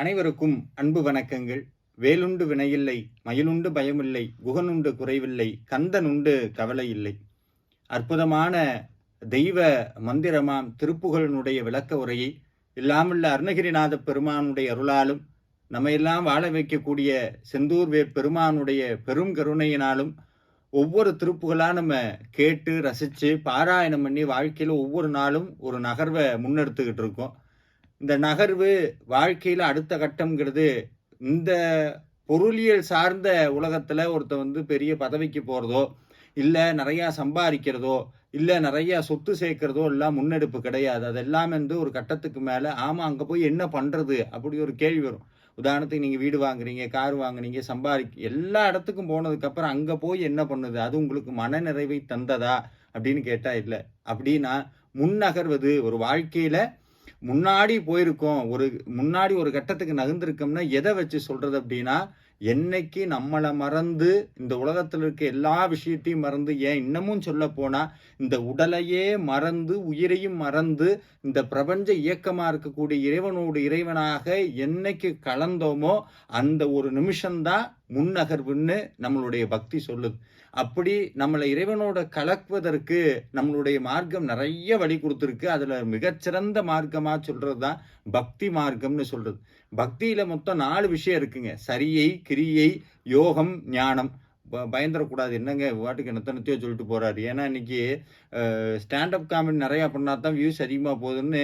அனைவருக்கும் அன்பு வணக்கங்கள். வேலுண்டு வினையில்லை மயிலுண்டு பயமில்லை குகனுண்டு குறைவில்லை கந்தனுண்டு கவலை இல்லை அற்புதமான தெய்வ மந்திரமாம் திருப்புகழினுடைய விளக்க உரையை இல்லாமுள்ள அருணகிரிநாத பெருமானுடைய அருளாலும் நம்மையெல்லாம் வாழ வைக்கக்கூடிய செந்தூர் வேர் பெருமானுடைய பெரும் கருணையினாலும் ஒவ்வொரு திருப்புகளாக நம்ம கேட்டு ரசித்து பாராயணம் பண்ணி வாழ்க்கையில் ஒவ்வொரு நாளும் ஒரு நகர்வை முன்னெடுத்துக்கிட்டு இருக்கோம். இந்த நகர்வு வாழ்க்கையில் அடுத்த கட்டம்ங்கிறது இந்த பொருளியல் சார்ந்த உலகத்தில் ஒருத்தன் வந்து பெரிய பதவிக்கு போகிறதோ இல்லை நிறையா சம்பாதிக்கிறதோ இல்லை நிறையா சொத்து சேர்க்கறதோ எல்லாம் முன்னெடுப்பு கிடையாது. அதெல்லாம் வந்து ஒரு கட்டத்துக்கு மேலே ஆமாம் அங்கே போய் என்ன பண்ணுறது அப்படி ஒரு கேள்வி வரும். உதாரணத்துக்கு நீங்கள் வீடு வாங்குறீங்க கார் வாங்குறீங்க சம்பாதி எல்லா இடத்துக்கும் போனதுக்கப்புறம் அங்கே போய் என்ன பண்ணுது? அது உங்களுக்கு மன நிறைவை தந்ததா? அப்படின்னு கேட்டால் இல்லை. அப்படின்னா முன்னகர்வது ஒரு வாழ்க்கையில் முன்னாடி போயிருக்கோம். ஒரு முன்னாடி ஒரு கட்டத்துக்கு நகர்ந்திருக்கோம்னா எதை வச்சு சொல்கிறது அப்படின்னா என்னைக்கு நம்மளை மறந்து இந்த உலகத்தில் இருக்க எல்லா விஷயத்தையும் மறந்து ஏன் இன்னமும் சொல்ல போனால் இந்த உடலையே மறந்து உயிரையும் மறந்து இந்த பிரபஞ்ச இயக்கமாக இருக்கக்கூடிய இறைவனோடு இறைவனாக என்னைக்கு கலந்தோமோ அந்த ஒரு நிமிஷம்தான் முன்னகர்வுன்னு நம்மளுடைய பக்தி சொல்லுது. அப்படி நம்மளை இறைவனோட கலக்குவதற்கு நம்மளுடைய மார்க்கம் நிறைய வழி கொடுத்துருக்கு. அதில் மிகச்சிறந்த மார்க்கமாக சொல்கிறது தான் பக்தி மார்க்கம்னு சொல்கிறது பக்தியில் மொத்தம் நாலு விஷயம் இருக்குங்க. சரியை கிரியை யோகம் ஞானம். ப- பயந்துடக்கூடாது என்னங்க வாட்டுக்கு என்னத்தனத்தையோ சொல்லிட்டு போகிறாரு ஏன்னா இன்னைக்கு ஸ்டாண்டப் காமெடி நிறையா பண்ணா தான் வியூஸ் அதிகமாக போகுதுன்னு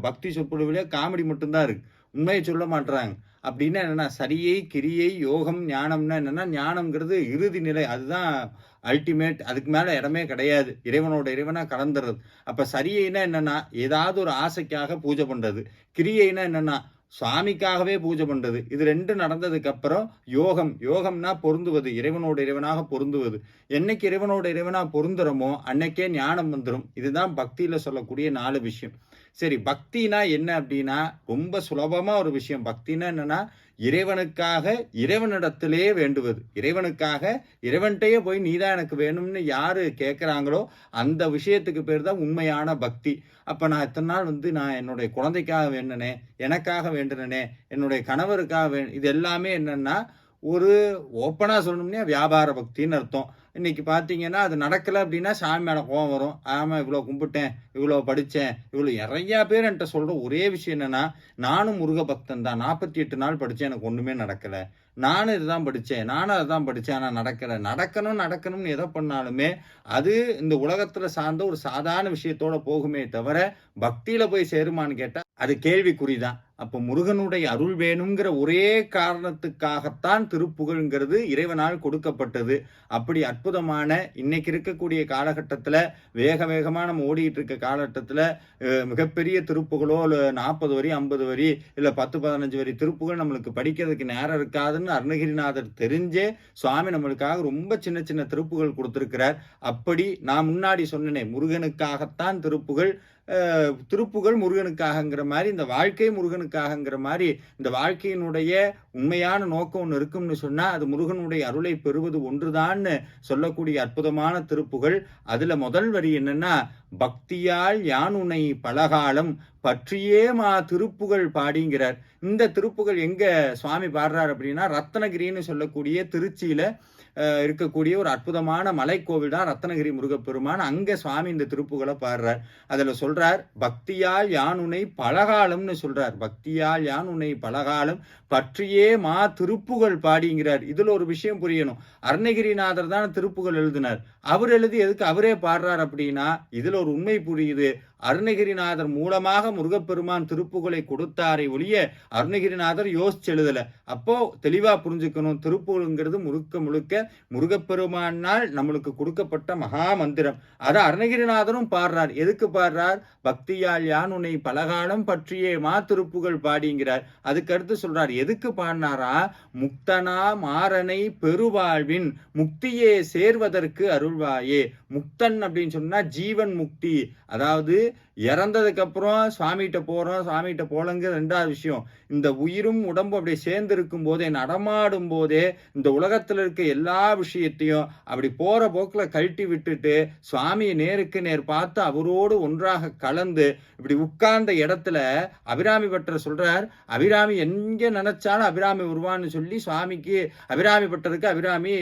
பக்தி சொற்பொழிவுலேயே காமெடி மட்டும்தான் இருக்குது உண்மையை சொல்ல மாட்றாங்க. அப்படின்னா என்னென்னா சரியை கிரியை யோகம் ஞானம்னா என்னென்னா ஞானம்ங்கிறது இறுதி நிலை. அதுதான் அல்டிமேட் அதுக்கு மேலே இடமே கிடையாது. இறைவனோட இறைவனாக கலந்துறது. அப்போ சரியைனா என்னென்னா ஏதாவது ஒரு ஆசைக்காக பூஜை பண்ணுறது கிரியைனா என்னென்னா சுவாமிக்காகவே பூஜை பண்ணுறது இது ரெண்டு நடந்ததுக்கு அப்புறம் யோகம். யோகம்னா பொருந்துவது. இறைவனோட இறைவனாக பொருந்துவது. என்னைக்கு இறைவனோட இறைவனாக பொருந்துறோமோ அன்னைக்கே ஞானம் வந்துடும் இதுதான் பக்தியில் சொல்லக்கூடிய நாலு விஷயம். சரி பக்தினா என்ன அப்படின்னா ரொம்ப சுலபமாக ஒரு விஷயம். பக்தினா என்னென்னா இறைவனுக்காக இறைவனிடத்திலே வேண்டுவது. இறைவனுக்காக இறைவன்கிட்டயே போய் நீதான் எனக்கு வேணும்னு யார் கேட்குறாங்களோ அந்த விஷயத்துக்கு பேர் தான் உண்மையான பக்தி. அப்போ நான் இத்தனை நாள் வந்து நான் என்னுடைய குழந்தைக்காக வேண்டினே எனக்காக வேண்டினே என்னுடைய கணவருக்காக வே இது எல்லாமே என்னன்னா ஒரு ஓப்பனாக சொல்லணும்னா வியாபார பக்தின்னு அர்த்தம். இன்னைக்கு பார்த்தீங்கன்னா அது நடக்கலை அப்படின்னா சாமி மேலே கோவம் வரும். ஆமாம் இவ்வளோ கும்பிட்டேன் இவ்வளோ படித்தேன் இவ்வளோ நிறையா பேர் என்கிட்ட சொல்கிற ஒரே விஷயம் என்னென்னா நானும் முருக பக்தன் தான். நாற்பத்தி எட்டு நாள் படித்தேன் எனக்கு ஒன்றுமே நடக்கலை. நானும் இதுதான் படித்தேன் நானும் அதுதான் படித்தேன் ஆனால் நடக்கலை. நடக்கணும் நடக்கணும்னு எதை பண்ணாலுமே அது இந்த உலகத்தில் சார்ந்த ஒரு சாதாரண விஷயத்தோட போகுமே தவிர பக்தியில் போய் சேருமான்னு கேட்டால் அது கேள்விக்குறி தான். அப்போ முருகனுடைய அருள் வேணுங்கிற ஒரே காரணத்துக்காகத்தான் திருப்புகழ்ங்கிறது இறைவனால் கொடுக்கப்பட்டது. அப்படி அற்புதமான இன்னைக்கு இருக்கக்கூடிய காலகட்டத்தில் வேக வேகமாக நம்ம ஓடிட்டு இருக்க காலகட்டத்தில் மிகப்பெரிய திருப்புகளோ இல்லை நாற்பது வரி ஐம்பது வரி இல்லை பத்து பதினஞ்சு வரி திருப்புகள் நம்மளுக்கு படிக்கிறதுக்கு நேரம் இருக்காதுன்னு அருணகிரிநாதர் தெரிஞ்சே சுவாமி நம்மளுக்காக ரொம்ப சின்ன சின்ன திருப்புகள் கொடுத்துருக்கிறார். அப்படி நான் முன்னாடி சொன்னேனே முருகனுக்காகத்தான் திருப்புகள் திருப்புகள் முருகனுக்காகங்கிற மாதிரி இந்த வாழ்க்கை முருகனுக்காகங்கிற மாதிரி இந்த வாழ்க்கையினுடைய உண்மையான நோக்கம் ஒன்று இருக்கும்னு சொன்னால் அது முருகனுடைய அருளை பெறுவது ஒன்றுதான்னு சொல்லக்கூடிய அற்புதமான திருப்புகள் அதில் முதல் வரி என்னன்னா பக்தியால் யானுனை பலகாலம் பற்றியே மா திருப்புகள் பாடிங்கிறார். இந்த திருப்புகள் எங்க சுவாமி பாடுறார் அப்படின்னா ரத்னகிரின்னு சொல்லக்கூடிய திருச்சியில இருக்கக்கூடிய ஒரு அற்புதமான மலைக்கோவில் தான் ரத்னகிரி முருகப்பெருமான். அங்கே சுவாமி இந்த திருப்புகளை பாடுறார். அதில் சொல்றார் பக்தியால் யான் உன்னை பலகாலம்னு சொல்றார். பக்தியால் யான் உன்னை பலகாலம் பற்றியே மா திருப்புகள் பாடிங்கிறார். இதில் ஒரு விஷயம் புரியணும். அருணகிரிநாதர் தான் திருப்புகள் எழுதினார். அவர் எழுதி எதுக்கு அவரே பாடுறார் அப்படின்னா இதில் ஒரு உண்மை புரியுது. அருணகிரிநாதர் மூலமாக முருகப்பெருமான் திருப்புகளை கொடுத்தாரை ஒழிய அருணகிரிநாதர் யோசிச்சு எழுதலை. அப்போ தெளிவாக புரிஞ்சுக்கணும். திருப்புகள்ங்கிறது முழுக்க முழுக்க முருகப்பெருமானால் நம்மளுக்கு கொடுக்கப்பட்ட மகா மந்திரம். அதை அருணகிரிநாதரும் பாடுறார். எதுக்கு பாடுறார்? பக்தியால் யான் உன்னை பலகாலம் பற்றியே மா திருப்புகள் பாடிங்கிறார். அதுக்கடுத்து சொல்றார் எதுக்கு பாடினாரா? முக்தனா மாறனை பெருவாழ்வின் முக்தியே சேர்வதற்கு அருள்வாயே. முக்தன் அப்படின்னு சொன்னா ஜீவன் முக்தி. அதாவது இறந்ததுக்கு அப்புறம் சுவாமிகிட்ட போறோம் சுவாமிகிட்ட போலங்கிற ரெண்டாவது விஷயம். இந்த உயிரும் உடம்பும் அப்படியே சேர்ந்து இருக்கும் போதே நடமாடும் போதே இந்த உலகத்துல இருக்க எல்லா விஷயத்தையும் அப்படி போற போக்குல கழட்டி விட்டுட்டு சுவாமியை நேருக்கு நேர் பார்த்து அவரோடு ஒன்றாக கலந்து இப்படி உட்கார்ந்த இடத்துல அபிராமி பட்டர் சொல்கிறார் அபிராமி எங்கே நினைச்சாலும் அபிராமி வருவான்னு சொல்லி சுவாமிக்கு அபிராமி பட்டருக்கு அபிராமி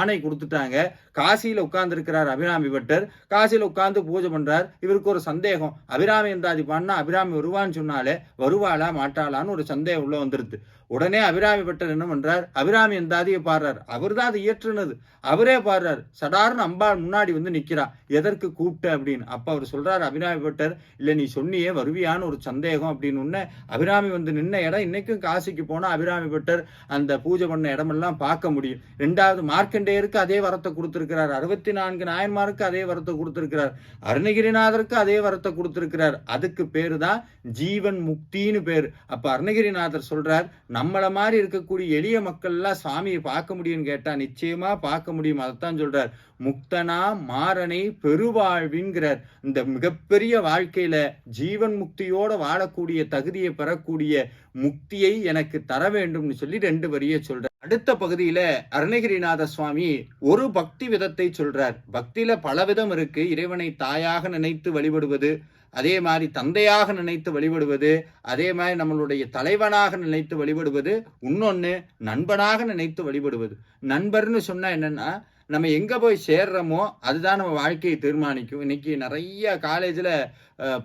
ஆணை கொடுத்துட்டாங்க. காசியில உட்கார்ந்து இருக்கிறார் அபிராமி பட்டர். காசியில உட்கார்ந்து பூஜை பண்ணுறார் இவருக்கு ஒரு சந்தேகம். அபிராமி எந்தாதி பண்ணா அபிராமி வருவான்னு சொன்னாலே வருவாளா மாட்டாளான்னு ஒரு சந்தேகம் உள்ள வந்துருது. உடனே அபிராமி பட்டர் என்ன பண்றார்? அபிராமி எந்தாதியை பாடுறார். அவர் தான் அதை இயற்றுனது. அவரே பாடுறார். சடார்னு அம்பாள் முன்னாடி வந்து நிற்கிறா எதற்கு கூப்பிட்டு அப்படின்னு. அப்ப அவர் சொல்றாரு அபிராமி பட்டர் இல்ல நீ சொன்னியே வருவியான்னு ஒரு சந்தேகம் அப்படின்னு ஒன்று அபிராமி வந்து நின்ன இடம் இன்னைக்கும் காசிக்கு போனா அபிராமி பட்டர் அந்த பூஜை பண்ண இடமெல்லாம் பார்க்க முடியும். ரெண்டாவது மார்க்கண்டேயருக்கு அதே வரத்தை கொடுத்துருக்கிறார். அறுபத்தி நான்கு நாயன்மாருக்கு அதே வரத்தை கொடுத்துருக்கிறார். அருணகிரிநாதருக்கு அதே வரத்தை கொடுத்துருக்கிறார். அதுக்கு பேர் தான் ஜீவன் முக்தின்னு பேர். அப்ப அருணகிரிநாதர் சொல்றார் நம்மளை மாதிரி இருக்கக்கூடிய எளிய மக்கள் எல்லாம் சுவாமியை பார்க்க முடியும்னு கேட்டா நிச்சயமா பார்க்க முடியும். அதைத்தான் சொல்றார். முக்தனா மாறனை பெருவாழ்வின்கிறார். இந்த மிகப்பெரிய வாழ்க்கையில ஜீவன் முக்தியோட வாழக்கூடிய தகுதியை பெறக்கூடிய முக்தியை எனக்கு தர வேண்டும்னு சொல்லி ரெண்டு வரியை சொல்றார். அடுத்த பகுதியில அருணகிரிநாத சுவாமி ஒரு பக்தி விதத்தை சொல்றார். பக்தியில பல விதம் இருக்கு. இறைவனை தாயாக நினைத்து வழிபடுவது அதே மாதிரி தந்தையாக நினைத்து வழிபடுவது அதே மாதிரி நம்மளுடைய தலைவனாக நினைத்து வழிபடுவது இன்னொன்று நண்பனாக நினைத்து வழிபடுவது. நண்பர்னு சொன்னால் என்னென்னா நம்ம எங்கே போய் சேர்றோமோ அதுதான் நம்ம வாழ்க்கையை தீர்மானிக்கும். இன்னைக்கு நிறைய காலேஜில்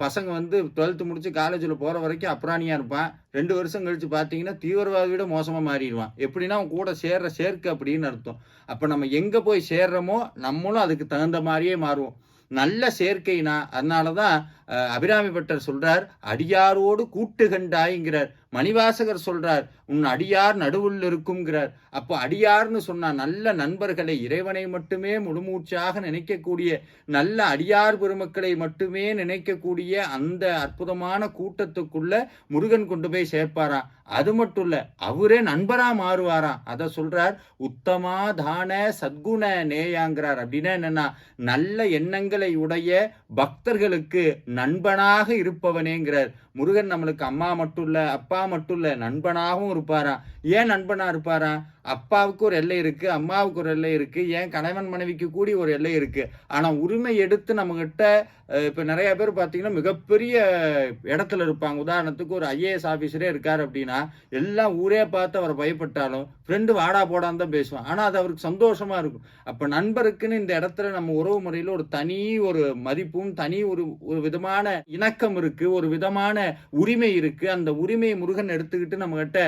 பசங்க வந்து டுவெல்த்து முடித்து காலேஜில் போகிற வரைக்கும் அப்ராணியாக இருப்பான். ரெண்டு வருஷம் கழித்து பார்த்தீங்கன்னா தீவிரவாதி விட மோசமாக மாறிடுவான். எப்படின்னா அவன் கூட சேர்ற சேர்க்கை அப்படின்னு அர்த்தம். அப்போ நம்ம எங்கே போய் சேர்றோமோ நம்மளும் அதுக்கு தகுந்த மாதிரியே மாறுவோம். நல்ல சேர்க்கைனா அதனால தான் அபிராமி பட்டர் சொல்கிறார் அடியாரோடு கூட்டு கண்டாய்ங்கிறார் மணிவாசகர் சொல்றார் உன் அடியார் நடுவுள் இருக்குங்கிறார் அப்போ அடியார்னு சொன்னா நல்ல நண்பர்களை இறைவனை மட்டுமே முழுமூச்சாக நினைக்கக்கூடிய நல்ல அடியார் பெருமக்களை மட்டுமே நினைக்கக்கூடிய அந்த அற்புதமான கூட்டத்துக்குள்ள முருகன் கொண்டு போய் சேர்ப்பாராம் அது மட்டும் இல்ல அவரே நண்பரா மாறுவாராம் அதை சொல்றார் உத்தமா தான சத்குண நேயாங்கிறார். அப்படின்னா என்னன்னா நல்ல எண்ணங்களை உடைய பக்தர்களுக்கு நண்பனாக இருப்பவனேங்கிறார். முருகன் நம்மளுக்கு அம்மா மட்டும் இல்ல அப்பா மட்டும் இல்ல நண்பனாகவும் இருப்பாராம் ஏன் நண்பனா இருப்பாராம் அப்பாவுக்கு ஒரு எல்லை இருக்கு அம்மாவுக்கு ஒரு எல்லை இருக்கு ஏன் கணவன் மனைவிக்கு கூடி ஒரு எல்லை இருக்கு. ஆனா உரிமை எடுத்து நம்மக்கிட்ட இப்போ இப்ப நிறைய பேர் பாத்தீங்கன்னா மிகப்பெரிய இடத்துல இருப்பாங்க. உதாரணத்துக்கு ஒரு ஐஏஎஸ் ஆஃபீஸரே இருக்காரு அப்படின்னா எல்லாம் ஊரே பார்த்து அவர் பயப்பட்டாலும் ஃப்ரெண்டு வாடா போடான்னு தான் பேசுவான். ஆனா அது அவருக்கு சந்தோஷமா இருக்கும். அப்ப நண்பருக்குன்னு இந்த இடத்துல நம்ம உறவு முறையில ஒரு தனி ஒரு மதிப்பும் தனி ஒரு ஒரு விதமான இணக்கம் இருக்கு ஒரு விதமான உரிமை இருக்கு. அந்த உரிமையை முருகன் எடுத்துக்கிட்டு நம்மகிட்ட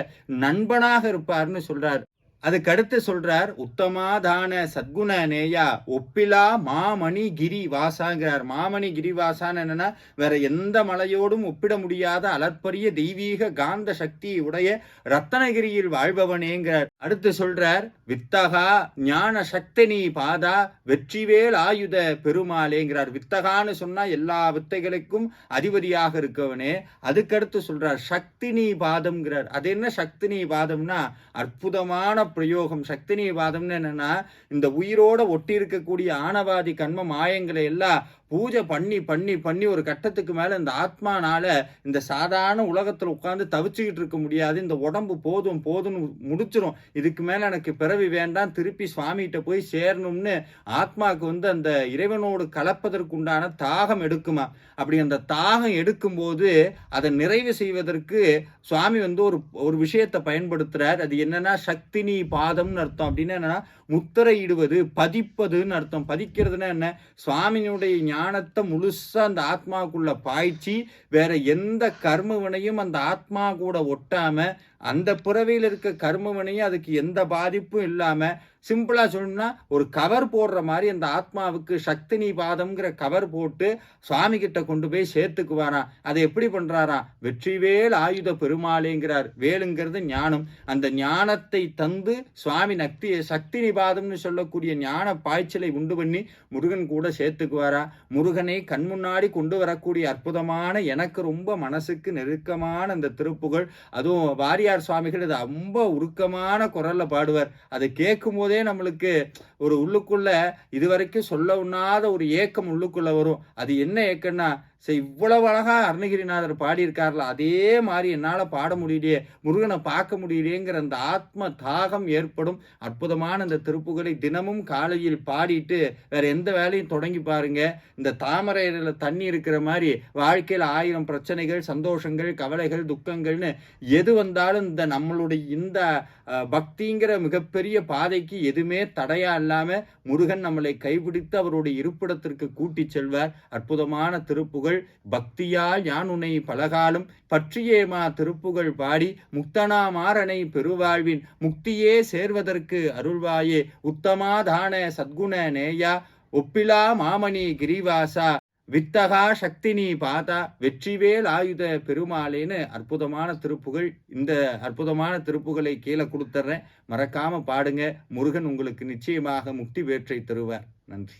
நண்பனாக இருப்பார்னு சொல்றாரு. அதுக்கு அடுத்து சொல்றார் உத்தமாதான சத்குண நேயா ஒப்பிலா மாமணி கிரி வாசாங்கிறார். மாமணி கிரிவாசான்னு என்னன்னா வேற எந்த மலையோடும் ஒப்பிட முடியாத அலற்பரிய தெய்வீக காந்த சக்தி உடைய ரத்தனகிரியில் வாழ்பவனேங்கிறார். அடுத்து சொல்றார் வித்தகா ஞான சக்தினி பாதா வெற்றிவேல் ஆயுத பெருமாளேங்கிறார். வித்தகான்னு சொன்னா எல்லா வித்தைகளுக்கும் அதிபதியாக இருக்கவனே. அதுக்கடுத்து சொல்றார் சக்தினி பாதம்ங்கிறார். அது என்ன சக்தினி பாதம்னா அற்புதமான பிரயோகம். சக்தினி பாதம்னு என்னன்னா இந்த உயிரோட ஒட்டி இருக்கக்கூடிய ஆணவாதி கண்ம மாயங்களை எல்லாம் பூஜை பண்ணி பண்ணி பண்ணி ஒரு கட்டத்துக்கு மேல இந்த ஆத்மானால இந்த சாதாரண உலகத்துல உட்காந்து தவிச்சுக்கிட்டு இருக்க முடியாது. இந்த உடம்பு போதும் போதும்னு முடிச்சிரும். இதுக்கு மேலே எனக்கு பிறவி வேண்டாம் திருப்பி சுவாமிகிட்ட போய் சேரணும்னு ஆத்மாவுக்கு வந்து அந்த இறைவனோடு கலப்பதற்கு உண்டான தாகம் எடுக்குமா? அப்படி அந்த தாகம் எடுக்கும்போது அதை நிறைவு செய்வதற்கு சுவாமி வந்து ஒரு ஒரு விஷயத்தை பயன்படுத்துகிறார் அது என்னன்னா சக்தினி பாதம்னு அர்த்தம். அப்படின்னு என்னன்னா முத்திரையிடுவது பதிப்பதுன்னு அர்த்தம். பதிக்கிறதுனா என்ன? சுவாமியினுடைய ஞானத்தை முழுசாக அந்த ஆத்மாவுக்குள்ள பாய்ச்சி வேற எந்த கர்மவினையும் அந்த ஆத்மா கூட ஒட்டாமல் அந்த பிறவியில் இருக்க கர்மவினையும் அது அதுக்கு எந்த பாதிப்பும் இல்லாம சிம்பிளாக சொல்லணும்னா ஒரு கவர் போடுற மாதிரி அந்த ஆத்மாவுக்கு சக்தினி பாதம்ங்கிற கவர் போட்டு சுவாமி கிட்ட கொண்டு போய் சேர்த்துக்குவாராம் அதை எப்படி பண்ணுறாராம் வெற்றிவேல் ஆயுத பெருமாளேங்கிறார். வேலுங்கிறது ஞானம். அந்த ஞானத்தை தந்து சுவாமி நக்தி சக்தி நிபாதம்னு சொல்லக்கூடிய ஞான பாய்ச்சலை உண்டு பண்ணி முருகன் கூட சேர்த்துக்குவாரா? முருகனை கண் முன்னாடி கொண்டு வரக்கூடிய அற்புதமான எனக்கு ரொம்ப மனசுக்கு நெருக்கமான அந்த திருப்புகழ். அதுவும் வாரியார் சுவாமிகள் இது ரொம்ப உருக்கமான குரலில் பாடுவார். அதை கேட்கும்போது போதே நம்மளுக்கு ஒரு உள்ளுக்குள்ள இதுவரைக்கும் சொல்ல உண்ணாத ஒரு ஏக்கம் உள்ளுக்குள்ள வரும். அது என்ன ஏக்கம்னா சரி இவ்வளவு அழகா அருணகிரிநாதர் பாடியிருக்கார்ல அதே மாதிரி என்னால் பாட முடியலையே முருகனை பார்க்க முடியலையேங்கிற அந்த ஆத்ம தாகம் ஏற்படும். அற்புதமான அந்த திருப்புகளை தினமும் காலையில் பாடிட்டு வேற எந்த வேலையும் தொடங்கி பாருங்க. இந்த தாமரையில் தண்ணி இருக்கிற மாதிரி வாழ்க்கையில் ஆயிரம் பிரச்சனைகள் சந்தோஷங்கள் கவலைகள் துக்கங்கள்னு எது வந்தாலும் இந்த நம்மளுடைய இந்த பக்திங்கிற மிகப்பெரிய பாதைக்கு எதுவுமே தடையா இல்லாமல் முருகன் நம்மளை கைபிடித்து அவருடைய இருப்பிடத்திற்கு கூட்டி செல்வார். அற்புதமான திருப்புகழ் பக்தியால் யான் உன்னை பலகாலம் பற்றியேமா திருப்புகழ் பாடி முக்தனா மாறனை பெருவாழ்வின் முக்தியே சேர்வதற்கு அருள்வாயே உத்தமாதான சத்குண நேயா ஒப்பிலா மாமணி கிரிவாசா வித்தகா சக்தினி பாதா வெற்றிவேல் ஆயுத பெருமாளேன்னு அற்புதமான திருப்புகள் இந்த அற்புதமான திருப்புகளை கீழே கொடுத்துட்றேன். மறக்காம பாடுங்க. முருகன் உங்களுக்கு நிச்சயமாக முக்தி வேற்றை தருவார். நன்றி.